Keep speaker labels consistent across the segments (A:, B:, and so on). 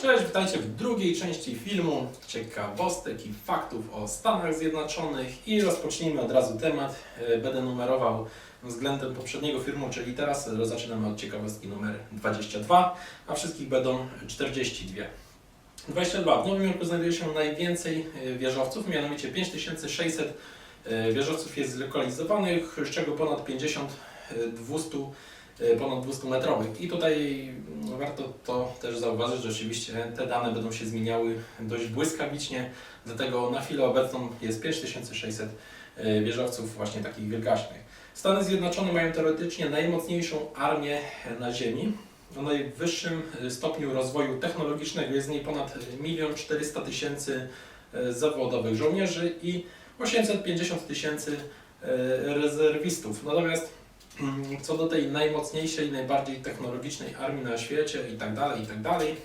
A: Cześć, witajcie w drugiej części filmu ciekawostek i faktów o Stanach Zjednoczonych i rozpocznijmy od razu temat. E, Będę numerował względem poprzedniego filmu, czyli teraz e, zaczynamy od ciekawostki numer 22, a wszystkich będą 42. 22. W Nowym Jorku znajduje się najwięcej e, wieżowców, mianowicie 5600 e, wieżowców jest zlokalizowanych, z czego ponad 50 e, 200 e, ponad 200 metrowych. I tutaj mm, warto to też zauważyć, że oczywiście te dane będą się zmieniały dość błyskawicznie, dlatego na chwilę obecną jest 5600 e, wieżowców właśnie takich wielgaśnych. Stany Zjednoczone mają teoretycznie najmocniejszą armię na Ziemi. O najwyższym e, stopniu rozwoju technologicznego jest w niej ponad 1 400 tysięcy zawodowych żołnierzy i 850 tysięcy rezerwistów. Natomiast co do tej najmocniejszej, najbardziej technologicznej armii na świecie i tak dalej, i tak dalej,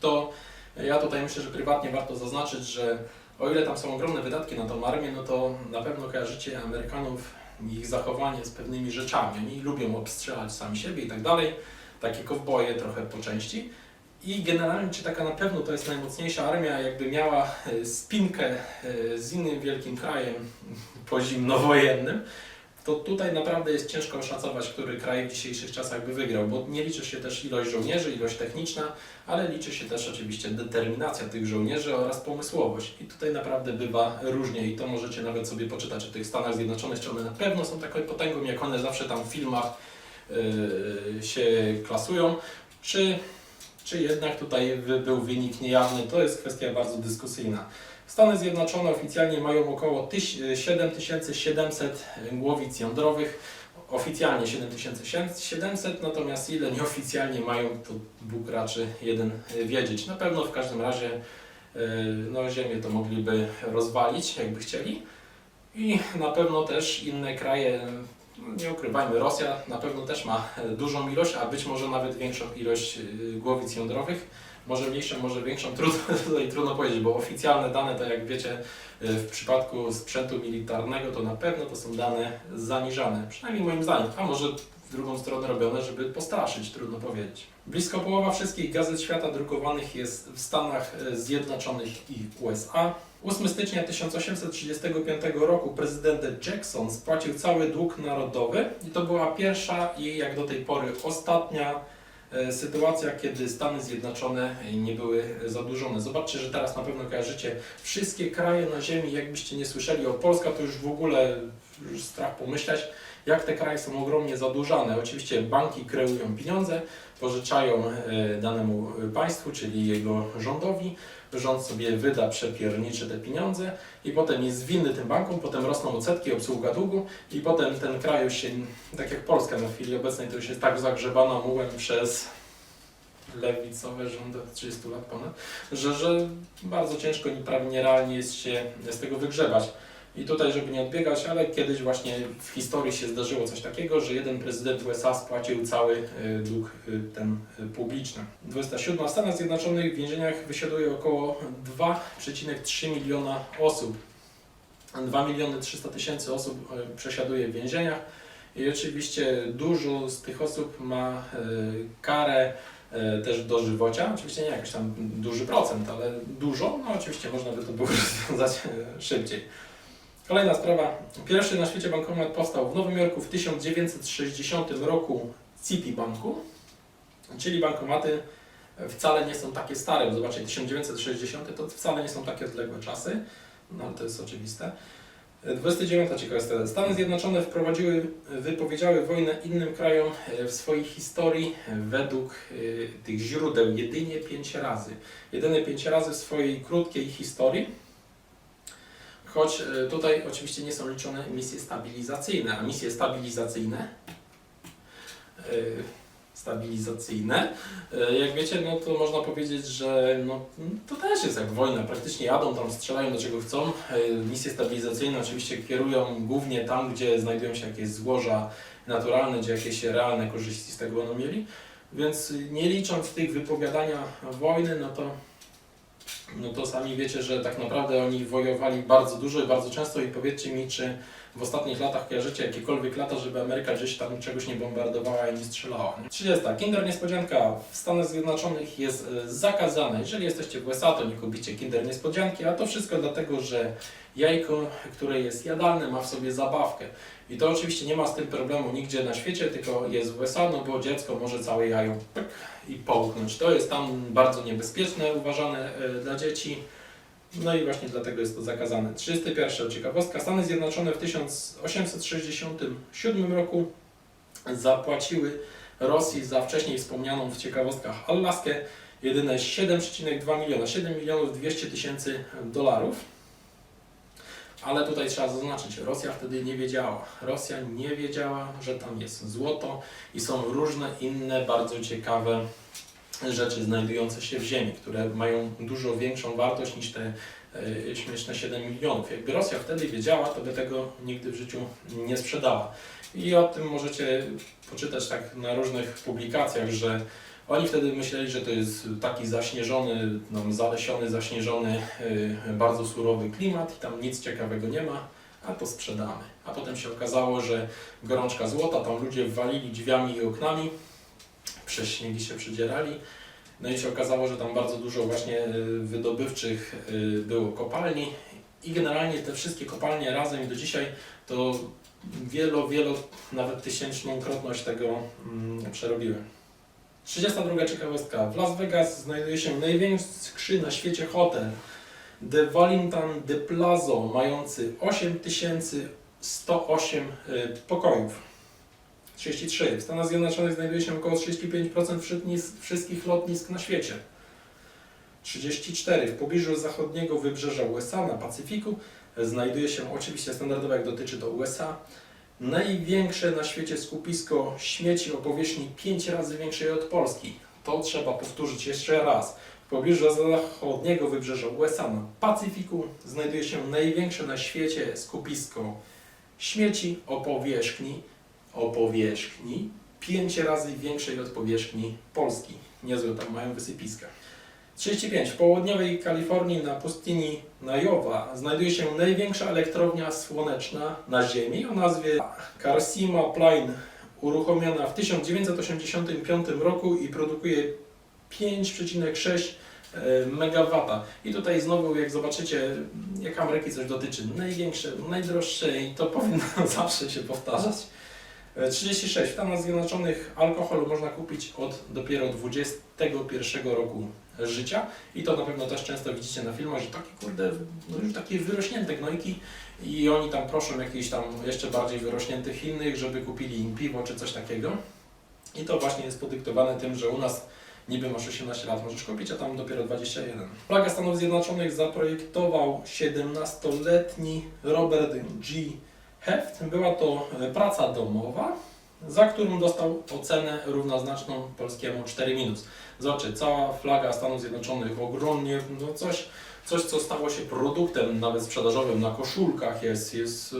A: to ja tutaj myślę, że prywatnie warto zaznaczyć, że o ile tam są ogromne wydatki na tą armię, no to na pewno kojarzycie Amerykanów ich zachowanie z pewnymi rzeczami. Oni lubią obstrzelać sami siebie i tak dalej, takie kowboje trochę po części. I generalnie, czy taka na pewno to jest najmocniejsza armia, jakby miała e, spinkę e, z innym wielkim krajem pozimnowojennym, to tutaj naprawdę jest ciężko oszacować, który kraj w dzisiejszych czasach by wygrał, bo nie liczy się też ilość żołnierzy, ilość techniczna, ale liczy się też oczywiście determinacja tych żołnierzy oraz pomysłowość. I tutaj naprawdę bywa różnie i to możecie nawet sobie poczytać o tych Stanach Zjednoczonych, czy one na pewno są taką potęgą, jak one zawsze tam w filmach yy, się klasują, czy, czy jednak tutaj był wynik niejawny, to jest kwestia bardzo dyskusyjna. Stany Zjednoczone oficjalnie mają około tyś- 7700 głowic jądrowych, oficjalnie 7700, natomiast ile nieoficjalnie mają, to Bóg raczy jeden wiedzieć. Na pewno w każdym razie yy, no, Ziemię to mogliby rozwalić, jakby chcieli. I na pewno też inne kraje, no, nie ukrywajmy, Rosja na pewno też ma dużą ilość, a być może nawet większą ilość głowic jądrowych. Może mniejszą, może większą, trudno, tutaj trudno powiedzieć, bo oficjalne dane, to jak wiecie, yy, w przypadku sprzętu militarnego, to na pewno to są dane zaniżane, przynajmniej moim zdaniem, a może w drugą stronę robione, żeby postraszyć, trudno powiedzieć. Blisko połowa wszystkich gazet świata drukowanych jest w Stanach e, Zjednoczonych i USA. 8 stycznia 1835 roku prezydent Jackson spłacił cały dług narodowy i to była pierwsza i jak do tej pory ostatnia e, sytuacja, kiedy Stany Zjednoczone nie były zadłużone. Zobaczcie, że teraz na pewno kojarzycie wszystkie kraje na Ziemi, jakbyście nie słyszeli o Polska, to już w ogóle już strach pomyśleć, jak te kraje są ogromnie zadłużane. Oczywiście banki kreują pieniądze, pożyczają e, danemu państwu, czyli jego rządowi. Rząd sobie wyda przepierniczy te pieniądze i potem jest winny tym bankom, potem rosną odsetki, obsługa długu i potem ten kraj już się, tak jak Polska na chwili obecnej, to już jest tak zagrzebana mułem przez lewicowe rządy od 30 lat ponad, że, że bardzo ciężko i prawie nierealnie jest się z tego wygrzebać. I tutaj, żeby nie odbiegać, ale kiedyś właśnie w historii się zdarzyło coś takiego, że jeden prezydent USA spłacił cały y, dług y, ten y, publiczny. 27. W Stanach Zjednoczonych w więzieniach wysiaduje około 2,3 miliona osób. 2 miliony 300 tysięcy osób przesiaduje w więzieniach i oczywiście dużo z tych osób ma karę też dożywocia. Oczywiście nie jakiś tam duży procent, ale dużo. No oczywiście można by to było rozwiązać szybciej. Kolejna sprawa. Pierwszy na świecie bankomat powstał w Nowym Jorku w 1960 roku Citi Banku, czyli bankomaty wcale nie są takie stare. Zobaczcie, 1960 to wcale nie są takie odległe czasy, no ale to jest oczywiste. 29 ciekawostka. Stany Zjednoczone wprowadziły, wypowiedziały wojnę innym krajom e, w swojej historii według e, tych źródeł jedynie 5 razy. Jedynie 5 razy w swojej krótkiej historii. Choć e, tutaj oczywiście nie są liczone misje stabilizacyjne, a misje stabilizacyjne e, stabilizacyjne. E, Jak wiecie, no to można powiedzieć, że no, to też jest jak wojna. Praktycznie jadą tam, strzelają do czego chcą. Misje stabilizacyjne oczywiście kierują głównie tam, gdzie znajdują się jakieś złoża naturalne, gdzie jakieś realne korzyści z tego będą mieli. Więc nie licząc tych wypowiadania wojny, no to no to sami wiecie, że tak naprawdę oni wojowali bardzo dużo i bardzo często i powiedzcie mi, czy w ostatnich latach kojarzycie jakiekolwiek lata, żeby Ameryka gdzieś tam czegoś nie bombardowała i nie strzelała. Nie? 30. Kinder Niespodzianka w Stanach Zjednoczonych jest e, zakazane. Jeżeli jesteście w USA, to nie kupicie Kinder Niespodzianki, a to wszystko dlatego, że jajko, które jest jadalne, ma w sobie zabawkę. I to oczywiście nie ma z tym problemu nigdzie na świecie, tylko jest w USA, no bo dziecko może całe jajo i połknąć. To jest tam bardzo niebezpieczne, uważane e, dla dzieci. No i właśnie dlatego jest to zakazane. 31. Ciekawostka. Stany Zjednoczone w 1867 roku zapłaciły Rosji za wcześniej wspomnianą w ciekawostkach Alaskę jedyne 7,2 miliona, 7 milionów 200 tysięcy dolarów. Ale tutaj trzeba zaznaczyć, Rosja wtedy nie wiedziała. Rosja nie wiedziała, że tam jest złoto i są różne inne bardzo ciekawe rzeczy znajdujące się w ziemi, które mają dużo większą wartość niż te e, śmieszne 7 milionów. Jakby Rosja wtedy wiedziała, to by tego nigdy w życiu nie sprzedała. I o tym możecie poczytać tak na różnych publikacjach, że oni wtedy myśleli, że to jest taki zaśnieżony, no, zalesiony, zaśnieżony, yy, bardzo surowy klimat i tam nic ciekawego nie ma, a to sprzedamy. A potem się okazało, że gorączka złota, tam ludzie walili drzwiami i oknami, przez śniegi się przydzierali. No i się okazało, że tam bardzo dużo właśnie yy, wydobywczych yy, było kopalni i generalnie te wszystkie kopalnie razem i do dzisiaj to wielo, wielo, nawet tysięczną krotność tego mm, przerobiły. 32 ciekawostka. W Las Vegas znajduje się największy na świecie hotel The Valentin de Plazo, mający 8108 y, pokojów. 33. W Stanach Zjednoczonych znajduje się około 35% wszystkich- lotnisk na świecie. 34. W pobliżu zachodniego wybrzeża USA na Pacyfiku znajduje się, oczywiście standardowo jak dotyczy to USA, największe na świecie skupisko śmieci o powierzchni 5 razy większej od Polski. To trzeba powtórzyć jeszcze raz. W pobliżu zachodniego wybrzeża USA na Pacyfiku znajduje się największe na świecie skupisko śmieci o powierzchni, o powierzchni 5 razy większej od powierzchni Polski. Niezłe tam mają wysypiska. 35. W południowej Kalifornii na pustyni Najowa znajduje się największa elektrownia słoneczna na Ziemi o nazwie Carsima Plain, uruchomiona w 1985 roku i produkuje 5,6 MW. I tutaj znowu, jak zobaczycie, jak Ameryki coś dotyczy, największe, najdroższe i to powinno zawsze się powtarzać. E, 36. W Stanach Zjednoczonych alkohol można kupić od dopiero 21 roku życia i to na pewno też często widzicie na filmach, że takie kurde, no już takie wyrośnięte gnojki i oni tam proszą jakichś tam jeszcze bardziej wyrośniętych innych, żeby kupili im piwo czy coś takiego. I to właśnie jest podyktowane tym, że u nas niby masz 18 lat, możesz kupić, a tam dopiero 21. Flagę Stanów Zjednoczonych zaprojektował 17-letni Robert G. Heft. Była to e, praca domowa, za którą dostał ocenę równoznaczną polskiemu 4 minus. Zobaczcie, cała flaga Stanów Zjednoczonych ogromnie, no coś, coś co stało się produktem nawet sprzedażowym na koszulkach jest, jest, e,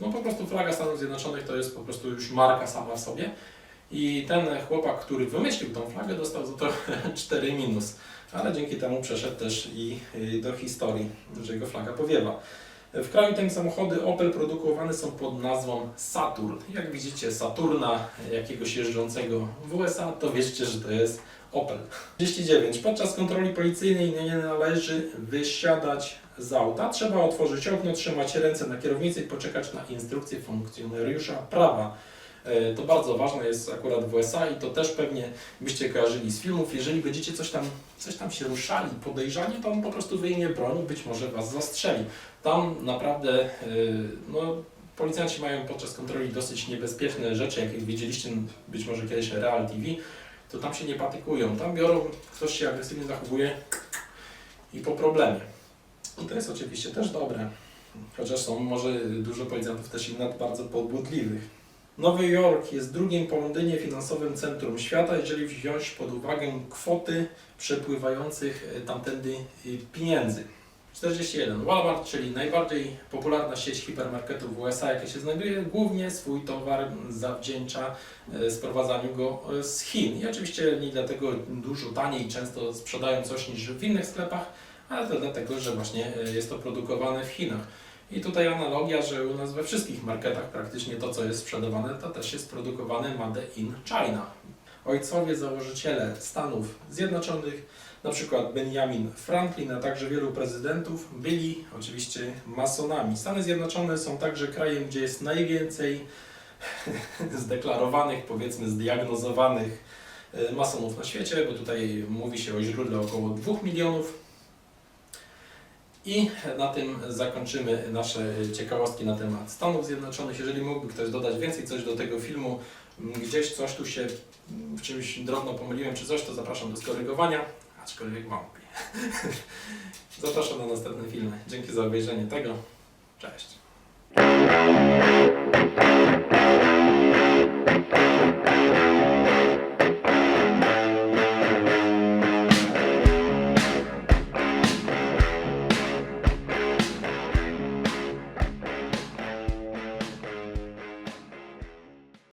A: no po prostu flaga Stanów Zjednoczonych to jest po prostu już marka sama w sobie. I ten chłopak, który wymyślił tą flagę, dostał za to 4 minus, ale dzięki temu przeszedł też i i do historii, że jego flaga powiewa. W kraju tym samochody Opel produkowane są pod nazwą Saturn. Jak widzicie Saturna jakiegoś jeżdżącego w USA, to wiecie, że to jest Opel. 39. Podczas kontroli policyjnej nie należy wysiadać z auta. Trzeba otworzyć okno, trzymać ręce na kierownicy i poczekać na instrukcję funkcjonariusza prawa. E, To bardzo ważne jest akurat w USA i to też pewnie byście kojarzyli z filmów. Jeżeli będziecie coś tam, coś tam się ruszali podejrzanie, to on po prostu wyjmie broń i być może Was zastrzeli. Tam naprawdę y, no, policjanci mają podczas kontroli dosyć niebezpieczne rzeczy, jak widzieliście być może kiedyś Real TV, to tam się nie patykują. Tam biorą, ktoś się agresywnie zachowuje i po problemie. I to jest oczywiście też dobre. Chociaż są może dużo policjantów też i nad bardzo podbudliwych. Nowy Jork jest drugim po Londynie finansowym centrum świata, jeżeli wziąć pod uwagę kwoty przepływających e, tamtędy e, pieniędzy. 41. Walmart, czyli najbardziej popularna sieć hipermarketów w USA, jaka się znajduje, głównie swój towar zawdzięcza e, sprowadzaniu go z Chin. I oczywiście nie dlatego dużo taniej często sprzedają coś niż w innych sklepach, ale to dlatego, że właśnie jest to produkowane w Chinach. I tutaj analogia, że u nas we wszystkich marketach praktycznie to, co jest sprzedawane, to też jest produkowane Made in China. Ojcowie założyciele Stanów Zjednoczonych, na przykład Benjamin Franklin, a także wielu prezydentów, byli oczywiście masonami. Stany Zjednoczone są także krajem, gdzie jest najwięcej zdeklarowanych, powiedzmy zdiagnozowanych e, masonów na świecie, bo tutaj mówi się o źródle około 2 milionów. I na tym zakończymy nasze ciekawostki na temat Stanów Zjednoczonych. Jeżeli mógłby ktoś dodać więcej coś do tego filmu, mm, gdzieś coś tu się mm, w czymś drobno pomyliłem czy coś, to zapraszam do skorygowania, aczkolwiek wątpię. zapraszam na następne filmy. Dzięki za obejrzenie tego. Cześć.